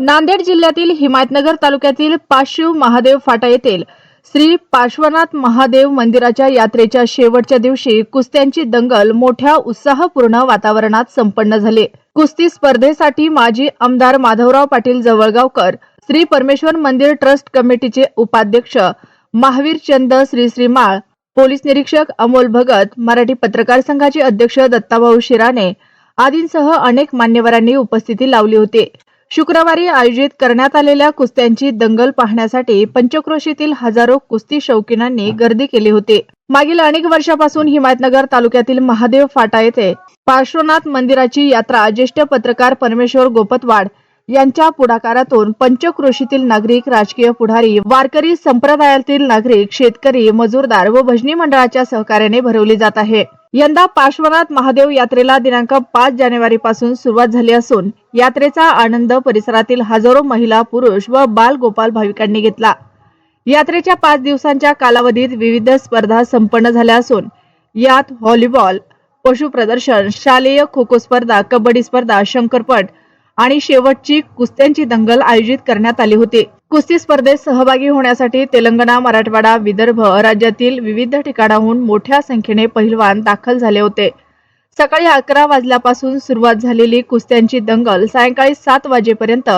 नांदेड जिल्ह्यातील हिमायतनगर तालुक्यातील पाशिव महादेव फाटा येथील श्री पार्श्वनाथ महादेव मंदिराच्या यात्रेच्या शेवटच्या दिवशी कुस्त्यांची दंगल मोठ्या उत्साहपूर्ण वातावरणात संपन्न झाली. कुस्ती स्पर्धेसाठी माजी आमदार माधवराव पाटील जवळगावकर श्री परमेश्वर मंदिर ट्रस्ट कमिटीचे उपाध्यक्ष महावीर चंद श्री श्रीमाळ पोलीस निरीक्षक अमोल भगत मराठी पत्रकार संघाचे अध्यक्ष दत्ताभाऊ शिराणे आदींसह अनेक मान्यवरांनी उपस्थिती लावली होती. शुक्रवारी आयोजित करण्यात आलेल्या कुस्त्यांची दंगल पाहण्यासाठी पंचक्रोशीतील हजारो कुस्ती शौकीनांनी गर्दी केली होती. मागील अनेक वर्षापासून हिमायतनगर तालुक्यातील महादेव फाटा येथे पार्श्वनाथ मंदिराची यात्रा ज्येष्ठ पत्रकार परमेश्वर गोपतवाड यांच्या पुढाकारातून पंचक्रोशीतील नागरिक राजकीय पुढारी वारकरी संप्रदायातील नागरिक शेतकरी मजूरदार व भजनी मंडळाच्या सहकार्याने भरवली जात आहे. यंदा पार्श्वनाथ महादेव यात्रेला दिनांक पाच जानेवारी पासून सुरुवात झाली असून यात्रेचा आनंद परिसरातील हजारो महिला पुरुष व बाल गोपाल भाविकांनी घेतला. यात्रेच्या पाच दिवसांच्या कालावधीत विविध स्पर्धा संपन्न झाल्या असून यात व्हॉलीबॉल पशु प्रदर्शन शालेय खो खो स्पर्धा कबड्डी स्पर्धा शंकरपट आणि शेवटची कुस्त्यांची दंगल आयोजित करण्यात आली होती. कुस्ती स्पर्धेत सहभागी होण्यासाठी तेलंगणा मराठवाडा विदर्भ राज्यातील विविध ठिकाणाहून मोठ्या संख्येने पहिलवान दाखल झाले होते. सकाळी अकरा वाजल्यापासून सुरुवात झालेली कुस्त्यांची दंगल सायंकाळी सात वाजेपर्यंत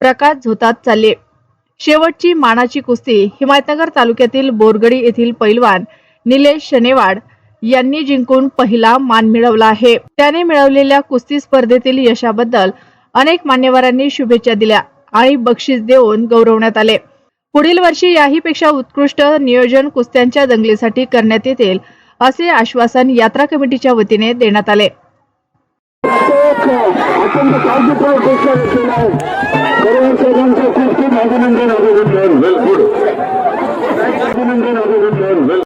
प्रकाश झोतात चालली. शेवटची मानाची कुस्ती हिमायतनगर तालुक्यातील बोरगडी येथील पैलवान निलेश शनेवाड यांनी जिंकून पहिला मान मिळवला आहे. त्याने मिळवलेल्या कुस्ती स्पर्धेतील यशाबद्दल अनेक मान्यवरांनी शुभेच्छा दिल्या आणि बक्षीस देऊन गौरवण्यात आले पुढील वर्षी याहीपेक्षा उत्कृष्ट नियोजन कुस्त्यांच्या दंगलीसाठी करण्यात येतील असे आश्वासन यात्रा कमिटीच्या वतीने देण्यात आले अभिनंदन